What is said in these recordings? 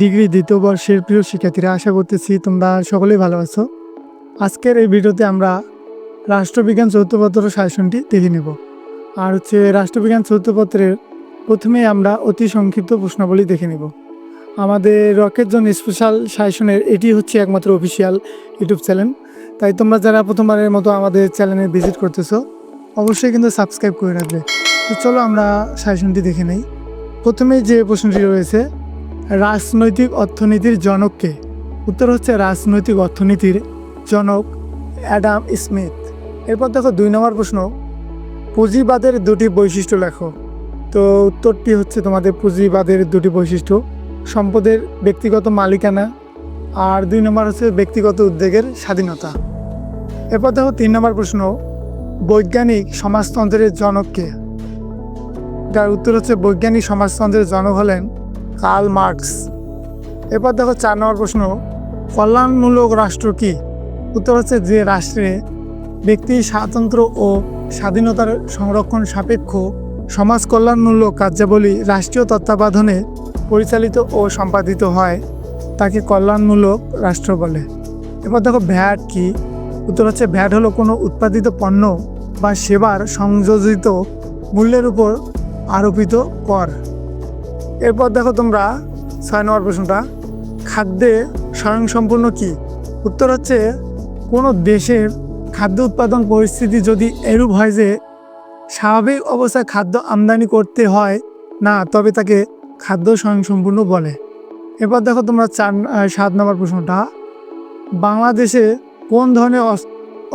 Degree দ্বিতীয় বর্ষের প্রিয় শিক্ষার্থীরা, আশা করতেছি তোমরা সকলেই ভালো আছো। আজকের এই ভিডিওতে আমরা রাষ্ট্রবিজ্ঞান চৌথপত্র সাজেশনটি দেখে নেব। আর হচ্ছে রাষ্ট্রবিজ্ঞান চৌথপত্রের প্রথমে আমরা অতি সংক্ষিপ্ত প্রশ্নাবলী দেখে নেব। আমাদের রকেট জন স্পেশাল সাজেশনের এটি হচ্ছে একমাত্র অফিসিয়াল ইউটিউব চ্যানেল। তাই তোমরা যারা প্রথমবারের মতো আমাদের চ্যানেলে ভিজিট করতেছো, অবশ্যই কিন্তু সাবস্ক্রাইব করে রাখবে। তো চলো আমরা সাজেশনটি দেখে নেই। প্রথমে যে প্রশ্নটি রয়েছে রাজনৈতিক অর্থনীতির জনককে। উত্তর হচ্ছে রাজনৈতিক অর্থনীতির জনক অ্যাডাম স্মিথ। এরপর দেখো দুই নম্বর প্রশ্ন, পুঁজিবাদের দুটি বৈশিষ্ট্য লেখো। তো উত্তরটি হচ্ছে তোমাদের পুঁজিবাদের দুটি বৈশিষ্ট্য, সম্পদের ব্যক্তিগত মালিকানা আর দুই নম্বর হচ্ছে ব্যক্তিগত উদ্যোগের স্বাধীনতা। এরপর দেখো তিন নম্বর প্রশ্ন, বৈজ্ঞানিক সমাজতন্ত্রের জনককে। যার উত্তর হচ্ছে বৈজ্ঞানিক সমাজতন্ত্রের জনক হলেন কার্ল মার্কস। এরপর দেখো চার নম্বর প্রশ্ন, কল্যাণমূলক রাষ্ট্র কি? উত্তর হচ্ছে যে রাষ্ট্রে ব্যক্তি স্বাতন্ত্র্য ও স্বাধীনতার সংরক্ষণ সাপেক্ষ সমাজ কল্যাণমূলক কার্যাবলী রাষ্ট্রীয় তত্ত্বাবধানে পরিচালিত ও সম্পাদিত হয়, তাকে কল্যাণমূলক রাষ্ট্র বলে। এরপর দেখো ভ্যাট কি? উত্তর হচ্ছে ভ্যাট হলো কোনো উৎপাদিত পণ্য বা সেবার সংযোজিত মূল্যের উপর আরোপিত কর। এরপর দেখো তোমরা ছয় নম্বর প্রশ্নটা, খাদ্যে স্বয়ংসম্পূর্ণ কি? উত্তর হচ্ছে, কোনো দেশের খাদ্য উৎপাদন পরিস্থিতি যদি এরূপ হয় যে স্বাভাবিক অবস্থায় খাদ্য আমদানি করতে হয় না, তবে তাকে খাদ্য স্বয়ংসম্পূর্ণ বলে। এরপর দেখো তোমরা চার সাত নম্বর প্রশ্নটা, বাংলাদেশে কোন ধরনের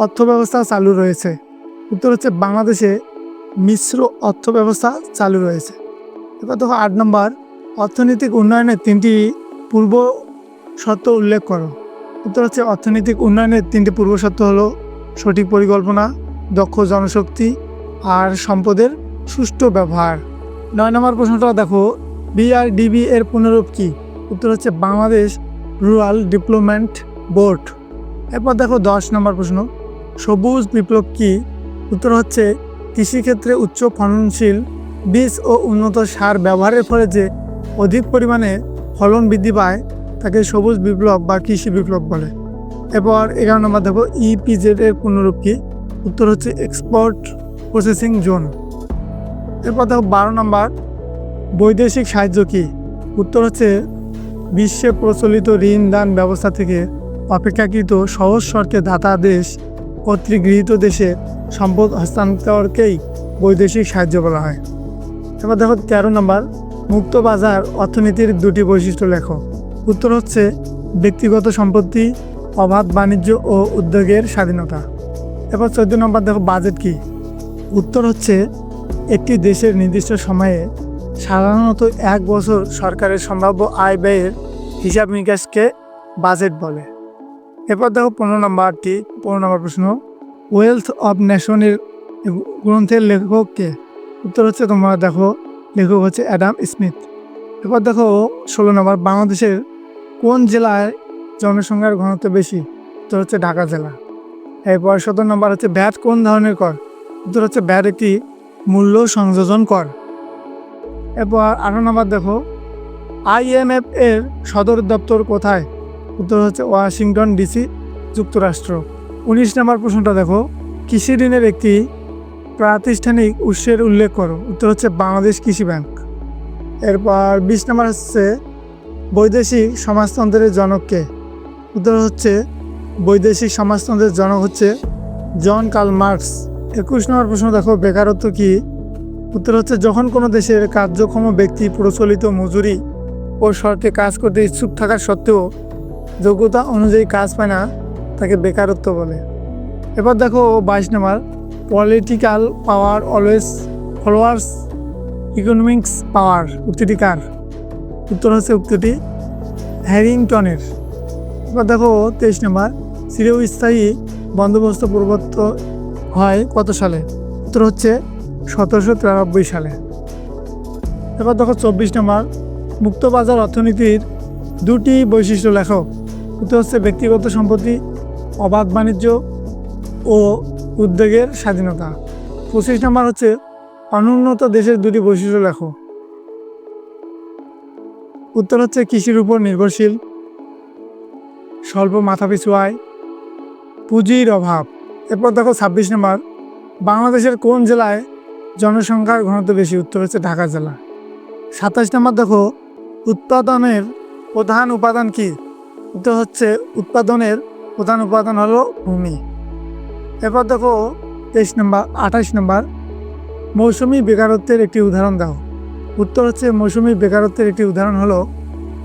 অর্থব্যবস্থা চালু রয়েছে? উত্তর হচ্ছে, বাংলাদেশে মিশ্র অর্থব্যবস্থা চালু রয়েছে। এবার দেখো আট নম্বর, অর্থনৈতিক উন্নয়নের তিনটি পূর্ব শর্ত উল্লেখ করো। উত্তর হচ্ছে অর্থনৈতিক উন্নয়নের তিনটি পূর্ব শর্ত হলো সঠিক পরিকল্পনা, দক্ষ জনশক্তি আর সম্পদের সুষ্ঠু ব্যবহার। নয় নম্বর প্রশ্নটা দেখো বিআরডিবি এর পুনরূপ কি? উত্তর হচ্ছে বাংলাদেশ রুরাল ডেভেলপমেন্ট বোর্ড এরপর দেখো দশ নম্বর প্রশ্ন, সবুজ বিপ্লব কি? উত্তর হচ্ছে কৃষিক্ষেত্রে উচ্চ ফলনশীল বীজ ও উন্নত সার ব্যবহারের ফলে যে অধিক পরিমাণে ফলন বৃদ্ধি পায়, তাকে সবুজ বিপ্লব বা কৃষি বিপ্লব বলে। এরপর এগারো নম্বর দেখো ইপিজেড এর পুনরূপ কি? উত্তর হচ্ছে এক্সপোর্ট প্রসেসিং জোন এরপর দেখো বারো নম্বর, বৈদেশিক সাহায্য কি? উত্তর হচ্ছে বিশ্বে প্রচলিত ঋণ দান ব্যবস্থা থেকে অপেক্ষাকৃত সহজ শর্তে দাতা দেশ কর্তৃক গৃহীত দেশে সম্পদ হস্তান্তরকেই বৈদেশিক সাহায্য বলা হয়। এবার দেখো তেরো নম্বর, মুক্ত বাজার অর্থনীতির দুটি বৈশিষ্ট্য লেখো। উত্তর হচ্ছে ব্যক্তিগত সম্পত্তি, অবাধ বাণিজ্য ও উদ্যোগের স্বাধীনতা। এবার চোদ্দ নম্বর দেখো বাজেট কি। উত্তর হচ্ছে একটি দেশের নির্দিষ্ট সময়ে সাধারণত এক বছর সরকারের সম্ভাব্য আয় ব্যয়ের হিসাব নিকাশকে বাজেট বলে। এরপর দেখো পনেরো নম্বরটি পনেরো নম্বর প্রশ্ন। ওয়েলথ অব নেশনের গ্রন্থের লেখককে উত্তর হচ্ছে তোমরা দেখো, লেখক হচ্ছে অ্যাডাম স্মিথ। এরপর দেখো, ষোলো নম্বর, বাংলাদেশের কোন জেলায় জনসংখ্যার ঘনত্ব বেশি? উত্তর হচ্ছে ঢাকা জেলা। এরপর সতেরো নম্বর হচ্ছে ব্যাট কোন ধরনের কর? উত্তর হচ্ছে ব্যাট একটি মূল্য সংযোজন কর। এরপর আঠারো নম্বর দেখো আইএমএফ এর সদর দপ্তর কোথায়? উত্তর হচ্ছে ওয়াশিংটন ডিসি, যুক্তরাষ্ট্র। উনিশ নম্বর প্রশ্নটা দেখো, কৃষি ঋণের একটি প্রাতিষ্ঠানিক উৎসের উল্লেখ করো। উত্তর হচ্ছে বাংলাদেশ কৃষি ব্যাংক। এরপর বিশ নম্বর হচ্ছে বৈদেশিক সমাজতন্ত্রের জনককে উত্তর হচ্ছে বৈদেশিক সমাজতন্ত্রের জনক হচ্ছে জন কার্ল মার্কস। একুশ নম্বর প্রশ্ন দেখো, বেকারত্ব কি? উত্তর হচ্ছে যখন কোনো দেশের কার্যক্ষম ব্যক্তি প্রচলিত মজুরি ও শর্তে কাজ করতে ইচ্ছুক থাকা সত্ত্বেও যোগ্যতা অনুযায়ী কাজ পায় না, তাকে বেকারত্ব বলে। এবার দেখো বাইশ নম্বর political power always followers economics power উক্তিটি কার? উত্তর হচ্ছে উক্তিটি হ্যারিংটনের। এবার দেখো তেইশ নম্বর, চিরস্থায়ী বন্দোবস্ত পূর্বত্ব হয় কত সালে? উত্তর হচ্ছে সতেরোশো তিরানব্বই সালে। এবার দেখো চব্বিশ নম্বর, মুক্তবাজার অর্থনীতির দুটি বৈশিষ্ট্য লেখক উত্তর হচ্ছে ব্যক্তিগত সম্পত্তি, অবাধ বাণিজ্য ও উদ্যোগের স্বাধীনতা। পঁচিশ নম্বর হচ্ছে, অনুন্নত দেশের দুটি বৈশিষ্ট্য লেখো। উত্তর হচ্ছে, কৃষির উপর নির্ভরশীল। স্বল্প মাথাপিছু আয়। পুঁজির অভাব। এরপর দেখো, ছাব্বিশ নম্বর, বাংলাদেশের কোন জেলায় জনসংখ্যার ঘনত্ব বেশি? উত্তর হচ্ছে, ঢাকা জেলা। সাতাশ নম্বর দেখো, উৎপাদনের প্রধান উপাদান কি? উত্তর হচ্ছে, উৎপাদনের প্রধান উপাদান হলো ভূমি। এরপর দেখো তেইশ নম্বর আঠাশ নম্বর। মৌসুমি বেকারত্বের একটি উদাহরণ দাও। উত্তর হচ্ছে মৌসুমি বেকারত্বের একটি উদাহরণ হলো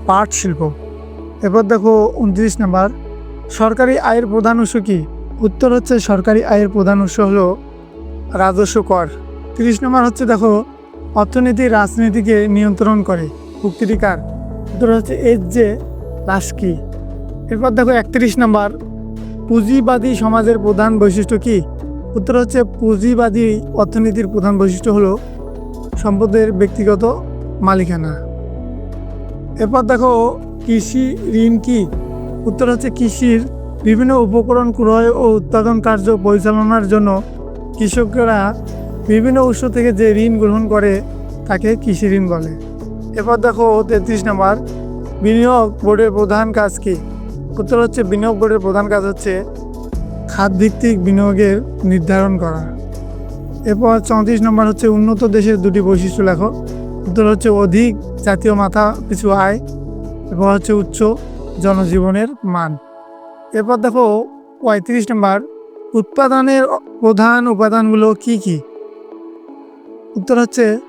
পাট শিল্প। এরপর দেখো উনত্রিশ নম্বর, সরকারি আয়ের প্রধান উৎস কি? উত্তর হচ্ছে সরকারি আয়ের প্রধান উৎস হলো রাজস্ব কর। তিরিশ নম্বর হচ্ছে দেখো অর্থনীতি, রাজনীতিকে নিয়ন্ত্রণ করে। উক্তিটি কার? উত্তর হচ্ছে এর যে লাস্কি এরপর দেখো একত্রিশ নম্বর পুঁজিবাদী সমাজের প্রধান বৈশিষ্ট্য কি? উত্তর হচ্ছে পুঁজিবাদী অর্থনীতির প্রধান বৈশিষ্ট্য হলো সম্পদের ব্যক্তিগত মালিকানা। এরপর দেখো, কৃষি ঋণ কি? উত্তর হচ্ছে কৃষির বিভিন্ন উপকরণ ক্রয় ও উৎপাদন কার্য পরিচালনার জন্য কৃষকরা বিভিন্ন উৎস থেকে যে ঋণ গ্রহণ করে তাকে কৃষি ঋণ বলে। এরপর দেখো, তেত্রিশ নম্বর, বিনিয়োগ বোর্ডের প্রধান কাজ কি? উত্তর হচ্ছে বিনিয়োগ বোর্ডের প্রধান কাজ হচ্ছে খাতভিত্তিক বিনিয়োগের নির্ধারণ করা। এরপর চৌত্রিশ নম্বর হচ্ছে উন্নত দেশের দুটি বৈশিষ্ট্য লেখো। উত্তর হচ্ছে অধিক জাতীয় মাথা পিছু আয়। এরপর হচ্ছে উচ্চ জনজীবনের মান। এরপর দেখো পঁয়ত্রিশ নম্বর, উৎপাদনের প্রধান উপাদানগুলো কি কি? উত্তর হচ্ছে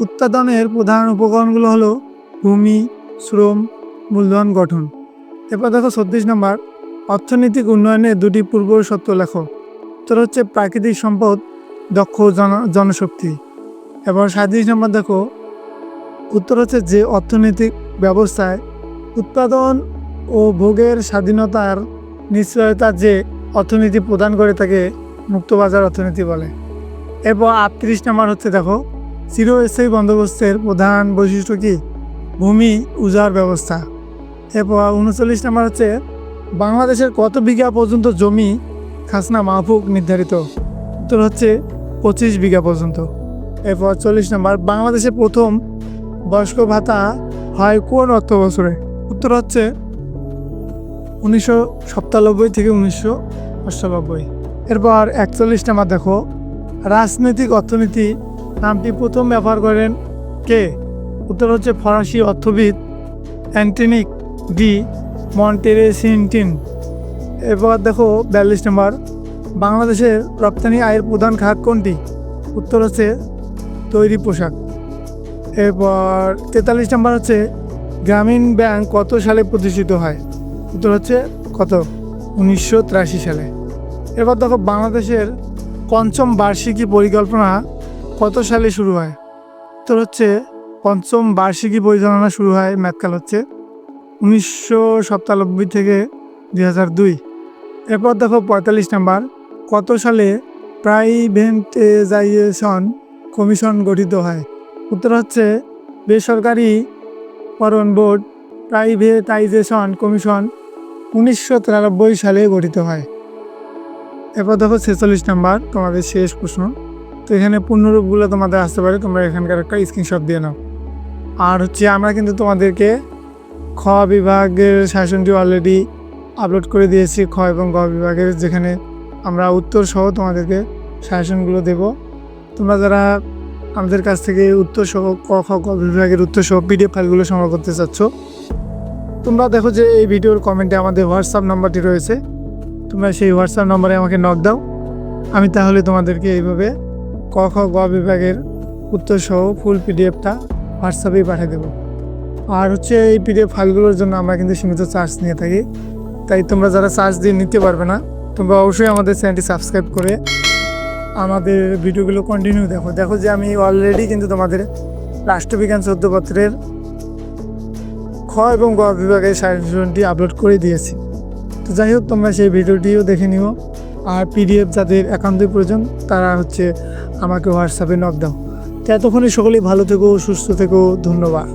উৎপাদনের প্রধান উপকরণগুলো হলো ভূমি, শ্রম, মূলধন গঠন। এরপর দেখো ছত্রিশ নম্বর, অর্থনৈতিক উন্নয়নের দুটি পূর্ব সত্য লেখো। উত্তর হচ্ছে প্রাকৃতিক সম্পদ, দক্ষ জন, জনশক্তি। এবং সাঁত্রিশ নম্বর দেখো, উত্তর হচ্ছে যে অর্থনৈতিক ব্যবস্থায় উৎপাদন ও ভোগের স্বাধীনতার নিশ্চয়তা যে অর্থনীতি প্রদান করে তাকে মুক্তবাজার অর্থনীতি বলে। এরপর আটত্রিশ নম্বর হচ্ছে দেখো, চিরস্থায়ী বন্দোবস্তের প্রধান বৈশিষ্ট্য কি? ভূমি উজার ব্যবস্থা। এরপর উনচল্লিশ নম্বর হচ্ছে, বাংলাদেশের কত বিঘা পর্যন্ত জমি খাসনা মাহফুক নির্ধারিত? উত্তর হচ্ছে, পঁচিশ বিঘা পর্যন্ত। এরপর চল্লিশ নাম্বার, বাংলাদেশের প্রথম বয়স্ক ভাতা হয় কোন অর্থ বছরে উত্তর হচ্ছে, উনিশশো সাতানব্বই থেকে উনিশশো অষ্টানব্বই এরপর একচল্লিশ নাম্বার দেখো, রাজনৈতিক অর্থনীতি নামটি প্রথম ব্যবহার করেন কে? উত্তর হচ্ছে ফরাসি অর্থবিদ অ্যান্টনিক ডি মন্টেরেসিনটিন এরপর দেখো বিয়াল্লিশ নম্বর। বাংলাদেশের রপ্তানি আয়ের প্রধান খাত কোনটি? উত্তর হচ্ছে তৈরি পোশাক। এরপর তেতাল্লিশ নম্বর হচ্ছে গ্রামীণ ব্যাংক কত সালে প্রতিষ্ঠিত হয়? উত্তর হচ্ছে কত? উনিশশো তিরাশি সালে। এরপর দেখো বাংলাদেশের পঞ্চম বার্ষিকী পরিকল্পনা কত সালে শুরু হয়? উত্তর হচ্ছে পঞ্চম বার্ষিকী পরিচালনা শুরু হয় ম্যাথকাল হচ্ছে উনিশশো সাতানব্বই থেকে দুই হাজার দুই। এরপর দেখো পঁয়তাল্লিশ নাম্বার, কত সালে প্রাইভেন্টাইজেশন কমিশন গঠিত হয়? উত্তর হচ্ছে, বেসরকারি করণ বোর্ড প্রাইভেটাইজেশন কমিশন উনিশশো তিরানব্বই সালে গঠিত হয়। এরপর দেখো ছেচল্লিশ নাম্বার, তোমাদের শেষ প্রশ্ন। তো এখানে পূর্ণরূপগুলো তোমাদের আসতে পারে, তোমরা এখানকার একটা স্ক্রিনশট দিয়ে নাও। আর হচ্ছে আমরা কিন্তু তোমাদেরকে খ বিভাগের শাসনটি অলরেডি আপলোড করে দিয়েছি, খ এবং গ বিভাগের, যেখানে আমরা উত্তর সহ তোমাদেরকে শাসনগুলো দেব। তোমরা যারা আমাদের কাছ থেকে উত্তর সহ ক, খ, গ বিভাগের উত্তর সহ পিডিএফ ফাইলগুলো সংগ্রহ করতে চাচ্ছ, তোমরা দেখো যে এই ভিডিওর কমেন্টে আমাদের হোয়াটসঅ্যাপ নাম্বারটি রয়েছে। তোমরা সেই হোয়াটসঅ্যাপ নম্বরে আমাকে নক দাও। আমি তাহলে তোমাদেরকে এইভাবে ক, খ, গ বিভাগের উত্তর সহ ফুল পিডিএফটা হোয়াটসঅ্যাপেই পাঠিয়ে দেবো। আর হচ্ছে এই পিডিএফ ফাইলগুলোর জন্য আমরা কিন্তু সীমিত চার্জ নিয়ে থাকি। তাই তোমরা যারা চার্জ দিয়ে নিতে পারবে না, তোমরা অবশ্যই আমাদের চ্যানেলটি সাবস্ক্রাইব করে আমাদের ভিডিওগুলো কন্টিনিউ দেখো। দেখো যে আমি অলরেডি কিন্তু তোমাদের রাষ্ট্রবিজ্ঞান চৌদ্দপত্রের খ এবং গ বিভাগের সাজেশনটি আপলোড করে দিয়েছি। তো যাই হোক, তোমরা সেই ভিডিওটিও দেখে নিও। আর পিডিএফ যাদের একান্তই প্রয়োজন, তারা হচ্ছে আমাকে হোয়াটসঅ্যাপে নক দাও তো এতক্ষণে সকলেই ভালো থেকো, সুস্থ থেকো, ধন্যবাদ।